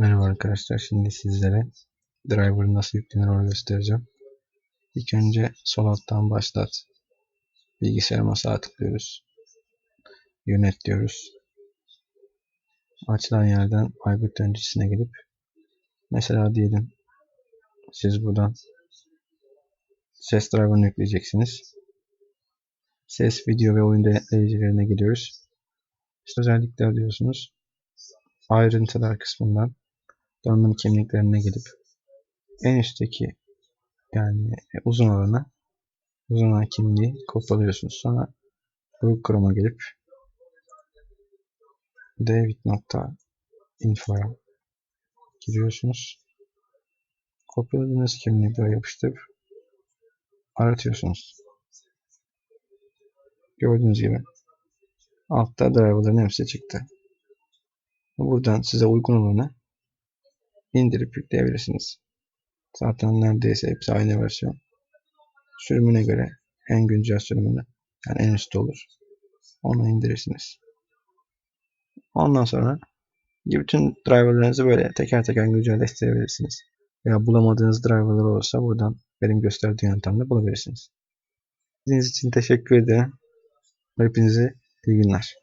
Merhaba arkadaşlar. Şimdi sizlere driver nasıl yüklenir onu göstereceğim. İlk önce sol alttan başlat. Bilgisayarıma sağ tıklıyoruz. Yönet diyoruz. Açılan yerden aygıt yöneticisine gelip mesela diyelim siz buradan ses driver'ını yükleyeceksiniz. Ses, video ve oyun denetleyicilerine gidiyoruz. İşte özellikler diyorsunuz. Ayrıntılar kısmından donanım kimliklerine gidip en üstteki yani uzun olanı uzun olan kimliği kopyalıyorsunuz. Sonra Google Chrome'a gelip david.info'ya giriyorsunuz. Kopyaladığınız kimliği buraya yapıştırıp aratıyorsunuz. Gördüğünüz gibi altta driver'ların hepsi çıktı. Buradan size uygun olanı indirip yükleyebilirsiniz. Zaten neredeyse hepsi aynı versiyon. Sürümüne göre en güncel sürümünü yani en üstte olur. Onu indirirsiniz. Ondan sonra bütün driverlarınızı böyle teker teker güncelleştirebilirsiniz. Veya bulamadığınız driverlar olursa buradan benim gösterdiğim yöntemle bulabilirsiniz. İzlediğiniz için teşekkür ederim. Hepinize iyi günler.